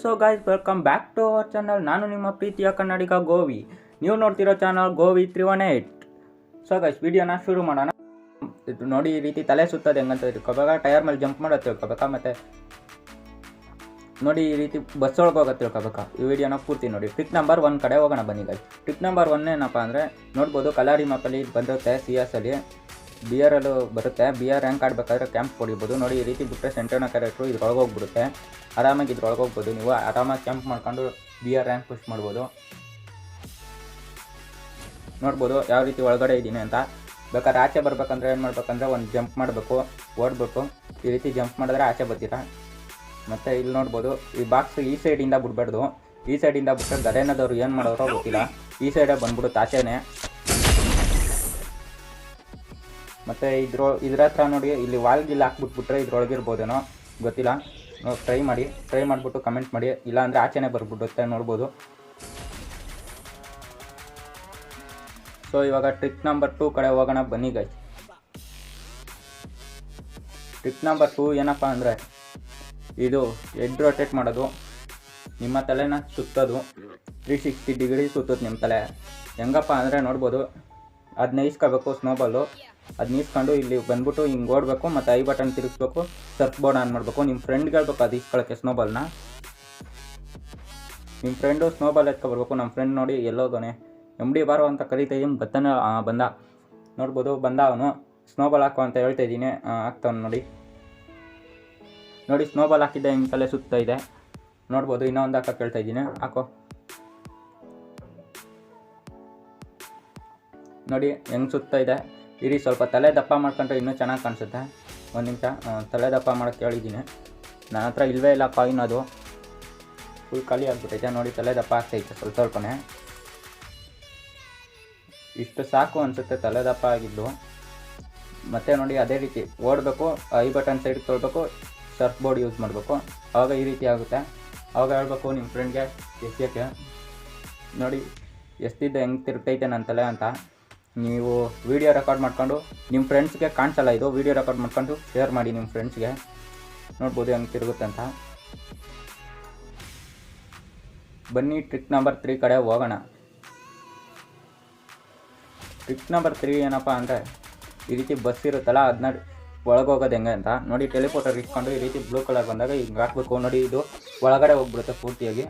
So guys welcome back to our channel ನಾನು ನಿಮ್ಮ ಪ್ರೀತಿಯ ಕನ್ನಡಿಗ ಗೋವಿ. ನೀವು ನೋಡ್ತಿರೋ channel Govi three one eight so guys ವಿಡಿಯೋನ ಶುರು ಮಾಡೋಣ. ಇದು ನೋಡಿ ಈ ರೀತಿ ತಲೆ ಸುತ್ತದೆ ಹೆಂಗಂತ ತಿಳ್ಕೊಬೇಕಾ ಟೈರ್ ಮೇಲೆ ಜಂಪ್ ಮಾಡೋದು ತಿಳ್ಕೊಬೇಕಾ ಮತ್ತು ನೋಡಿ ಈ ರೀತಿ ಬಸ್ ಒಳಗೆ ಹೋಗೋದು ತಿಳ್ಕೊಬೇಕಾ ಈ ವಿಡಿಯೋನ ಪೂರ್ತಿ ನೋಡಿ. ಟ್ರಿಕ್ ನಂಬರ್ ಒನ್ ಕಡೆ ಹೋಗೋಣ ಬನ್ನಿ ಗಾಯ್ಸ್ ಟ್ರಿಕ್ ನಂಬರ್ ಒನ್ ಏನಪ್ಪ ಅಂದರೆ ನೋಡ್ಬೋದು ಕಲಾರಿ ಮ್ಯಾಪಲ್ಲಿ ಬಂದಿರುತ್ತೆ ಸಿ ಎಸ್ ಅಲ್ಲಿ. ಬಿ ಆರಲ್ಲೂ ಬರುತ್ತೆ. ಬಿ ಆರ್ ರ್ಯಾಂಕ್ ಆಡಬೇಕಾದ್ರೆ ಕ್ಯಾಂಪ್ ಹೊಡಿಬೋದು ನೋಡಿ, ಈ ರೀತಿ ಬಿಟ್ಟರೆ ಸೆಂಟರ್ನ ಕ್ಯಾರೆಕ್ಟ್ರು ಇದ್ರೊಳಗೆ ಹೋಗ್ಬಿಡುತ್ತೆ. ಆರಾಮಾಗಿ ಇದ್ರೊಳಗೆ ಹೋಗ್ಬೋದು ನೀವು. ಆರಾಮಾಗಿ ಕ್ಯಾಂಪ್ ಮಾಡ್ಕೊಂಡು ಬಿ ಆರ್ ರ್ಯಾಂಕ್ ಪುಷ್ ಮಾಡ್ಬೋದು. ನೋಡ್ಬೋದು ಯಾವ ರೀತಿ ಒಳಗಡೆ ಇದ್ದೀನಿ ಅಂತ. ಬೇಕಾದ್ರೆ ಆಚೆ ಬರ್ಬೇಕಂದ್ರೆ ಏನು ಮಾಡ್ಬೇಕಂದ್ರೆ ಒಂದು ಜಂಪ್ ಮಾಡಬೇಕು. ಓಡಬೇಕು ಈ ರೀತಿ ಜಂಪ್ ಮಾಡಿದ್ರೆ ಆಚೆ ಬರ್ತೀರಾ? ಮತ್ತು ಇಲ್ಲಿ ನೋಡ್ಬೋದು, ಈ ಬಾಕ್ಸ್ ಈ ಸೈಡಿಂದ ಬಿಡ್ಬಾರ್ದು. ಈ ಸೈಡಿಂದ ಬಿಟ್ಟರೆ ಗರೇನದವ್ರು ಏನು ಮಾಡೋರೋ ಗೊತ್ತಿಲ್ಲ. ಈ ಸೈಡೇ ಬಂದ್ಬಿಡುತ್ತೆ ಆಚೆನೇ. ಮತ್ತು ಇದ್ರ ಇದ್ರ ಹತ್ರ ನೋಡಿ, ಇಲ್ಲಿ ವಾಲ್ ಗಿಲ್ ಹಾಕ್ಬಿಟ್ಬಿಟ್ರೆ ಇದ್ರೊಳಗಿರ್ಬೋದೇನೋ, ಗೊತ್ತಿಲ್ಲ. ಟ್ರೈ ಮಾಡಿ ಟ್ರೈ ಮಾಡಿಬಿಟ್ಟು ಕಮೆಂಟ್ ಮಾಡಿ. ಇಲ್ಲ ಅಂದ್ರೆ ಆಚೆನೇ ಬರ್ಬಿಡುತ್ತೆ, ನೋಡ್ಬೋದು. ಸೊ ಇವಾಗ ಟ್ರಿಕ್ ನಂಬರ್ ಟೂ ಕಡೆ ಹೋಗೋಣ, ಬನ್ನಿ ಗೈ ಟ್ರಿಕ್ ನಂಬರ್ ಟೂ ಏನಪ್ಪ ಅಂದರೆ, ಇದು ಹೆಡ್ ರೊಟೇಟ್ ಮಾಡೋದು. ನಿಮ್ಮ ತಲೆನ ಸುತ್ತೋದು. ತ್ರೀ ಸಿಕ್ಸ್ಟಿ ಡಿಗ್ರಿ ಸುತ್ತೋದು ನಿಮ್ಮ ತಲೆ. ಹೆಂಗಪ್ಪ ಅಂದರೆ ನೋಡ್ಬೋದು ಅದನ್ನ ಇಸ್ಕೋಬೇಕು ಸ್ನೋಬಾಲು ಅದನ್ನ ಇಸ್ಕೊಂಡು ಇಲ್ಲಿ ಬಂದ್ಬಿಟ್ಟು ಹಿಂಗೆ ಓಡಬೇಕು, ಮತ್ತು ಐ ಬಟನ್ ತಿರುಗಿಸ್ಬೇಕು ಸರ್ಫ್ ಬೋರ್ಡ್ ಆನ್ ಮಾಡಬೇಕು. ನಿಮ್ಮ ಫ್ರೆಂಡ್ಗೆ ಹೇಳ್ಬೇಕು ಅದು ಇಸ್ಕೊಳ್ಳೋಕ್ಕೆ ಸ್ನೋಬಾಲ್ನ ನಿಮ್ಮ ಫ್ರೆಂಡು ಸ್ನೋಬಾಲ್ ಎತ್ಕೊಬರ್ಬೇಕು ನಮ್ಮ ಫ್ರೆಂಡ್ ನೋಡಿ ಎಲ್ಲೋಗೋನೆ ಎಂ ಡಿ ಬಾರೋ ಅಂತ ಕರಿತಾ ಇದ್ದೀನಿ ಬತ್ತನ ಬಂದ. ನೋಡ್ಬೋದು, ಬಂದ ಅವನು. ಸ್ನೋಬಾಲ್ ಹಾಕೋ ಅಂತ ಹೇಳ್ತಾ ಇದ್ದೀನಿ ಹಾಕ್ತವನು ನೋಡಿ. ನೋಡಿ ಸ್ನೋಬಾಲ್ ಹಾಕಿದ್ದೆ ಹಿಂಗೆ ತಲೆ ಸುತ್ತ ಇದೆ. ನೋಡ್ಬೋದು, ಇನ್ನೊಂದು ಹಾಕೋ ಹೇಳ್ತಾ ಇದ್ದೀನಿ ಹಾಕೋ. ನೋಡಿ ಹೆಂಗೆ ಸುತ್ತ ಇದೆ. ಇರಿ, ಸ್ವಲ್ಪ ತಲೆ ದಪ್ಪ ಮಾಡ್ಕೊಂಡ್ರೆ ಇನ್ನೂ ಚೆನ್ನಾಗಿ ಕಾಣಿಸುತ್ತೆ. ಒಂದು ನಿಮಿಷ ತಲೆ ದಪ್ಪ ಮಾಡೋಕ್ಕೆ ಹೇಳಿದ್ದೀನಿ ನನ್ನ ಹತ್ರ ಇಲ್ಲವೇ ಇಲ್ಲ ಕಾಯಿನ್ ಅದು ಫುಲ್ ಖಾಲಿ ಆಗಿಬಿಟ್ಟೈತೆ, ನೋಡಿ ತಲೆ ದಪ್ಪ ಆಗ್ತೈತೆ ಸ್ವಲ್ಪ ಸ್ವಲ್ಪನೇ. ಇಷ್ಟು ಸಾಕು ಅನಿಸುತ್ತೆ, ತಲೆ ದಪ್ಪ ಆಗಿದ್ದು. ಮತ್ತೆ ನೋಡಿ ಅದೇ ರೀತಿ ಓಡಬೇಕು, ಐ ಬಟನ್ ಸೈಡ್ಗೆ ತೊಳ್ಬೇಕು, ಸರ್ಫ್ ಬೋರ್ಡ್ ಯೂಸ್ ಮಾಡಬೇಕು. ಆವಾಗ ಈ ರೀತಿ ಆಗುತ್ತೆ. ಆವಾಗ ಹೇಳ್ಬೇಕು ನಿಮ್ಮ ಫ್ರೆಂಡ್ಗೆ ಎಸ್ಯಕ್ಕೆ ನೋಡಿ ಎಷ್ಟಿದ್ದ ಹೆಂಗೆ ತಿರುಗ್ತೈತೆ ನನ್ನ ತಲೆ ಅಂತ. ನೀವು ವಿಡಿಯೋ ರೆಕಾರ್ಡ್ ಮಾಡ್ಕೊಂಡು ನಿಮ್ಮ ಫ್ರೆಂಡ್ಸ್ಗೆ ಕಾಣಿಸಲ್ಲ ಇದು ವಿಡಿಯೋ ರೆಕಾರ್ಡ್ ಮಾಡ್ಕೊಂಡು ಶೇರ್ ಮಾಡಿ ನಿಮ್ಮ ಫ್ರೆಂಡ್ಸ್ಗೆ ನೋಡ್ಬೋದು ಹಂಗೆ ತಿರುಗುತ್ತೆ ಅಂತ. ಬನ್ನಿ ಟ್ರಿಕ್ ನಂಬರ್ ತ್ರೀ ಕಡೆ ಹೋಗೋಣ. ಟ್ರಿಕ್ ನಂಬರ್ ತ್ರೀ ಏನಪ್ಪ ಅಂದರೆ, ಈ ರೀತಿ ಬಸ್ ಇರುತ್ತಲ್ಲ ಅದನ್ನ ಒಳಗೆ ಹೋಗೋದು ಹೆಂಗೆ ಅಂತ. ನೋಡಿ ಟೆಲಿಫೋಟರ್ ಇಟ್ಕೊಂಡು ಈ ರೀತಿ ಬ್ಲೂ ಕಲರ್ ಬಂದಾಗ ಹಿಂಗೆ ಹಾಕ್ಬೇಕು. ನೋಡಿ, ಇದು ಒಳಗಡೆ ಹೋಗ್ಬಿಡುತ್ತೆ ಪೂರ್ತಿಯಾಗಿ.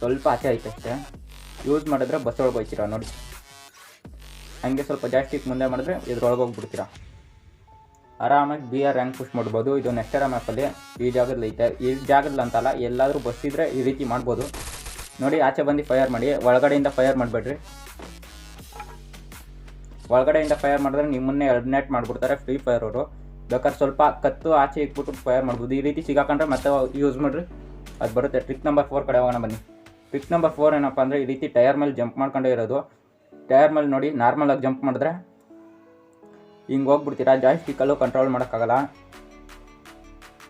ಸ್ವಲ್ಪ ಆಚೆ ಆಯ್ತು ಅಷ್ಟೇ. ಯೂಸ್ ಮಾಡಿದ್ರೆ ಬಸ್ ಒಳಗೆ ಹೋಯ್ತೀರ ನೋಡಿ. ಹಂಗೆ ಸ್ವಲ್ಪ ಜಾಸ್ತಿ ಮುಂದೆ ಮಾಡಿದ್ರೆ ಇದ್ರೊಳಗೆ ಹೋಗ್ಬಿಡ್ತೀರಾ. ಆರಾಮಾಗಿ ಬಿ ಆರ್ ರ್ಯಾಂಕ್ ಪುಷ್ ಮಾಡ್ಬೋದು. ಇದು ನೆಕ್ಸ್ಟರ ಮ್ಯಾಪಲ್ಲಿ ಈ ಜಾಗದಲ್ಲಿ ಐತೆ. ಈ ಜಾಗದಲ್ಲಿ ಅಂತಲ್ಲ ಎಲ್ಲಾದರೂ ಬಸ್ಸಿದ್ರೆ ಈ ರೀತಿ ಮಾಡ್ಬೋದು. ನೋಡಿ, ಆಚೆ ಬಂದು ಫೈರ್ ಮಾಡಿ, ಒಳಗಡೆಯಿಂದ ಫೈರ್ ಮಾಡಬೇಡ್ರಿ. ಒಳಗಡೆಯಿಂದ ಫೈರ್ ಮಾಡಿದ್ರೆ ನಿಮ್ಮನ್ನೇ ನೆಟ್ ಮಾಡಿಬಿಡ್ತಾರೆ ಫ್ರೀ ಫೈರ್ ಅವರು. ಬೇಕಾದ್ರೆ ಸ್ವಲ್ಪ ಕತ್ತು ಆಚೆ ಇಟ್ಬಿಟ್ಟು ಫೈರ್ ಮಾಡ್ಬೋದು. ಈ ರೀತಿ ಸಿಗಾಕೊಂಡ್ರೆ ಮತ್ತೆ ಯೂಸ್ ಮಾಡಿರಿ. ಅದು ಬರುತ್ತೆ. ಟ್ರಿಕ್ ನಂಬರ್ ಫೋರ್ ಕಡೆ ಹೋಗೋಣ ಬನ್ನಿ. ಟ್ರಿಕ್ ನಂಬರ್ ಫೋರ್ ಏನಪ್ಪ ಅಂದರೆ ಈ ರೀತಿ ಟೈರ್ ಮೇಲೆ ಜಂಪ್ ಮಾಡ್ಕೊಂಡೇ ಇರೋದು. ಟೈರ್ ಮೇಲೆ ನೋಡಿ ನಾರ್ಮಲಾಗಿ ಜಂಪ್ ಮಾಡಿದ್ರೆ ಹಿಂಗೆ ಹೋಗ್ಬಿಡ್ತೀರಾ ಜಾಯ್ಸ್ಟಿಕ್ಕಲ್ಲೂ ಕಂಟ್ರೋಲ್ ಮಾಡೋಕ್ಕಾಗಲ್ಲ.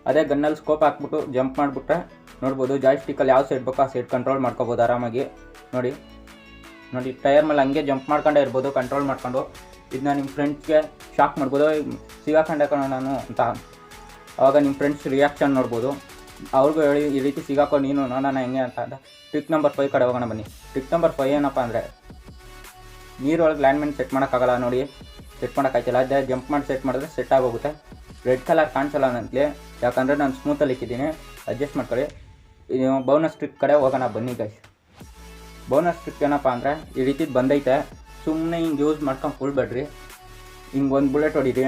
ಅದೇ ಗನ್ನಲ್ಲಿ ಸ್ಕೋಪ್ ಹಾಕ್ಬಿಟ್ಟು ಜಂಪ್ ಮಾಡಿಬಿಟ್ರೆ ನೋಡ್ಬೋದು ಜಾಯ್ಸ್ಟಿಕ್ಕಲ್ಲಿ ಯಾವ ಸೈಡ್ ಬೇಕೋ ಆ ಸೈಡ್ ಕಂಟ್ರೋಲ್ ಮಾಡ್ಕೋಬೋದು ಆರಾಮಾಗಿ. ನೋಡಿ ನೋಡಿ ಟೈರ್ ಮೇಲೆ ಹಂಗೆ ಜಂಪ್ ಮಾಡ್ಕೊಂಡೇ ಇರ್ಬೋದು ಕಂಟ್ರೋಲ್ ಮಾಡ್ಕೊಂಡು. ಇದನ್ನ ನಿಮ್ಮ ಫ್ರೆಂಡ್ಸ್ಗೆ ಶಾಕ್ ಮಾಡ್ಬೋದು ಸಿಗಾಕೊಂಡೆ ಕಣ ನಾನು ಅಂತ. ಆವಾಗ ನಿಮ್ಮ ಫ್ರೆಂಡ್ಸ್ ರಿಯಾಕ್ಷನ್ ನೋಡ್ಬೋದು. ಅವ್ರಿಗೂ ಹೇಳಿ, ಈ ರೀತಿ ಸಿಗಾಕೋ ನೀನು ನೋಡೋಣ ಹೆಂಗೆ? ಅಂತ. ಅಂತ ಟ್ರಿಕ್ ನಂಬರ್ ಫೈವ್ ಕಡೆ ಹೋಗೋಣ ಬನ್ನಿ. ಟ್ರಿಕ್ ನಂಬರ್ ಫೈವ್ ಏನಪ್ಪ ಅಂದರೆ ನೀರೊಳಗೆ ಲ್ಯಾಂಡ್ಮೈನ್ ಸೆಟ್ ಮಾಡೋಕ್ಕಾಗಲ್ಲ ನೋಡಿ. ಸೆಟ್ ಮಾಡೋಕ್ಕಾಯ್ತಿಲ್ಲ. ಅದೇ ಜಂಪ್ ಮಾಡಿ ಸೆಟ್ ಮಾಡಿದ್ರೆ ಸೆಟ್ ಆಗೋಗುತ್ತೆ. ರೆಡ್ ಕಲರ್ ಕಾಣಿಸಲ್ಲ ಅಂತಲೇ ಯಾಕಂದರೆ ನಾನು ಸ್ಮೂತಲ್ಲಿ ಇಕ್ಕಿದ್ದೀನಿ. ಅಡ್ಜಸ್ಟ್ ಮಾಡ್ಕೊಳ್ಳಿ. ಬೋನಸ್ ಟ್ರಿಕ್ ಕಡೆ ಹೋಗೋಣ ಬನ್ನಿ ಗೈಸ್ ಬೌನಸ್ ಟ್ರಿಕ್ ಏನಪ್ಪ ಅಂದರೆ, ಈ ರೀತಿ ಬಂದೈತೆ. ಸುಮ್ಮನೆ ಹಿಂಗೆ ಯೂಸ್ ಮಾಡ್ಕೊಂಡು ಕೊಳ್ಬೇಡ್ರಿ ಹಿಂಗೆ ಒಂದು ಬುಲೆಟ್ ಹೊಡೀರಿ.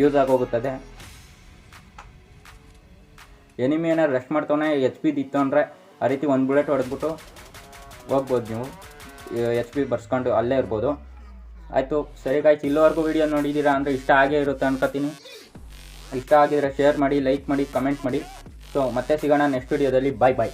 ಯೂಸ್ ಆಗೋಗುತ್ತದೆ. ಎನಿಮಿ ಏನಾರು ರೆಸ್ಟ್ ಮಾಡ್ತಾವನೆ ಎಚ್ ಪಿ ಇತ್ತು ಅಂದರೆ, ಆ ರೀತಿ ಒಂದು ಬುಲೆಟ್ ಹೊಡೆದ್ಬಿಟ್ಟು ಹೋಗ್ಬೋದು ನೀವು. ಎಚ್ ಪಿ ಬರ್ಸ್ಕೊಂಡು ಅಲ್ಲೇ ಇರ್ಬೋದು. ಆಯಿತು, ಸರಿ ಗಾಯ್ತು ಇಲ್ಲಿವರೆಗೂ ವೀಡಿಯೋ ನೋಡಿದ್ದೀರಾ ಅಂದರೆ ಇಷ್ಟ ಆಗೇ ಇರುತ್ತೆ ಅನ್ಕೋತೀನಿ. ಇಷ್ಟ ಆಗಿದ್ರೆ ಶೇರ್ ಮಾಡಿ ಲೈಕ್ ಮಾಡಿ ಕಮೆಂಟ್ ಮಾಡಿ. ಸೊ ಮತ್ತೆ ಸಿಗೋಣ ನೆಕ್ಸ್ಟ್ ವೀಡಿಯೋದಲ್ಲಿ ಬಾಯ್ ಬಾಯ್